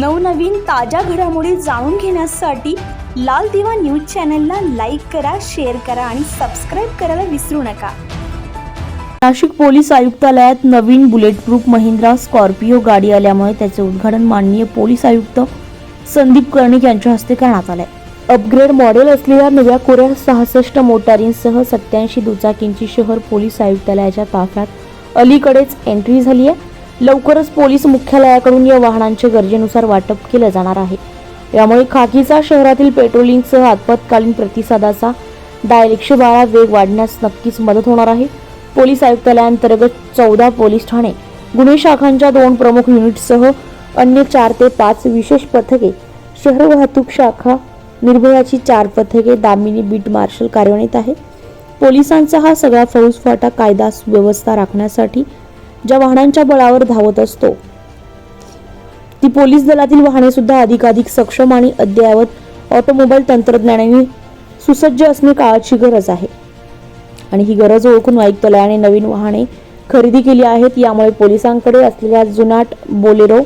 नवनवीन ताज्या घडामोडी जाणून घेण्यासाठी लाल दिवा न्यूज चॅनलला लाईक करा शेअर करा आणि सबस्क्राईब करायला विसरू नका. नाशिक पोलीस आयुक्तालयात नवीन बुलेट प्रूफ महिंद्रा स्कॉर्पिओ गाडी आल्यामुळे त्याचे उद्घाटन माननीय पोलीस आयुक्त संदीप कर्णिक यांच्या हस्ते करण्यात आले अपग्रेड मॉडेल असलेल्या नव्या कोऱ्या सहासष्ट मोटारींसह सत्याऐंशी दुचाकींची शहर पोलीस आयुक्तालयाच्या ताफ्यात अलीकडेच एंट्री झाली आहे लवकरच पोलीस मुख्यालयाकडून या वाहनांचे गरजेनुसार वाटप केलं जाणार आहे. यामुळे खाकीचा शहरातील पेट्रोलिंगसह आपत्कालीन प्रतिसादाचा डायल एकशे बारा वेग वाढण्यास नक्कीच मदत होणार आहे. पोलीस आयुक्तालयांतर्गत चौदा पोलीस ठाणे गुन्हे शाखांच्या दोन प्रमुख युनिटसह अन्य चार ते पाच विशेष पथके शहर वाहतूक शाखा निर्भयाची चार पथके दामिनी बीट मार्शल कार्यान्वित आहे. पोलिसांचा हा सगळा फौजफाटा कायदा व्यवस्था राखण्यासाठी ज्या वाहनांच्या बळावर धावत असतो. ती पोलीस दलातील वाहने सुद्धा अधिकाधिक सक्षम आणि अद्ययावत ऑटोमोबाईल तंत्रज्ञानाने सुसज्ज असणे काळाची गरज आहे. आणि ही गरज ओळखून आयुक्तालयाने नवीन वाहने खरेदी केली आहेत यामुळे पोलिसांकडे असलेल्या जुनाट Bolero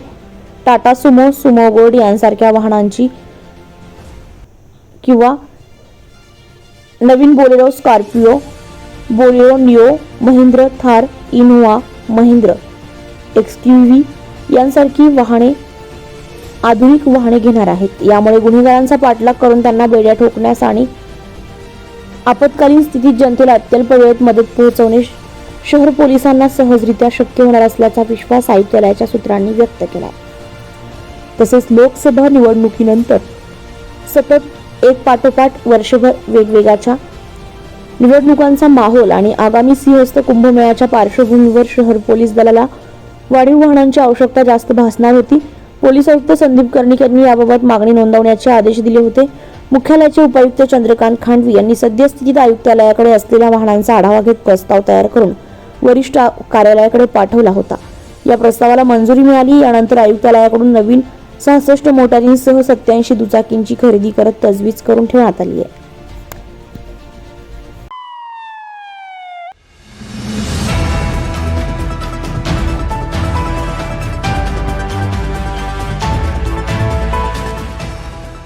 Tata Sumo Sumo Gold यांसारख्या वाहनांची किंवा नवीन Bolero Scorpio Bolero Neo Mahindra Thar Innova Mahindra XUV यांसारखी वाहने आधुनिक वाहने घेणार आहेत. यामुळे गुन्हेगारांचा पाठलाग करून त्यांना बेड्या ठोकण्यास आणि आपत्कालीन स्थितीत जनतेला अत्यल्प वेळेत मदत पोहोचवणे शहर पोलिसांना सहजरित्या शक्य होणार असल्याचा विश्वास आयुक्तालयाच्या सूत्रांनी व्यक्त केला. तसेच लोकसभा निवडणुकीनंतर सतत एक पाठोपाठ वर्षभर वेगवेगळ्याच्या निवडणुकांचा माहोल आणि आगामी सिंहस्थ कुंभमेळ्याच्या पार्श्वभूमीवर शहर पोलीस दलाला वाढीव वाहनांची आवश्यकता जास्त भासणार होती. पोलीस आयुक्त संदीप कर्णिक यांनी याबाबत मागणी नोंदवण्याचे आदेश दिले होते. मुख्यालयाचे उपायुक्त चंद्रकांत खांडवी यांनी सद्यस्थितीत आयुक्तालयाकडे असलेल्या वाहनांचा आढावा घेत प्रस्ताव तयार करून वरिष्ठ कार्यालयाकडे पाठवला होता. या प्रस्तावाला मंजुरी मिळाली. यानंतर आयुक्तालयाकडून नवीन सहासष्ट मोटारींसह सत्याऐंशी दुचाकींची खरेदी करत तजवीज करून ठेवण्यात आली आहे.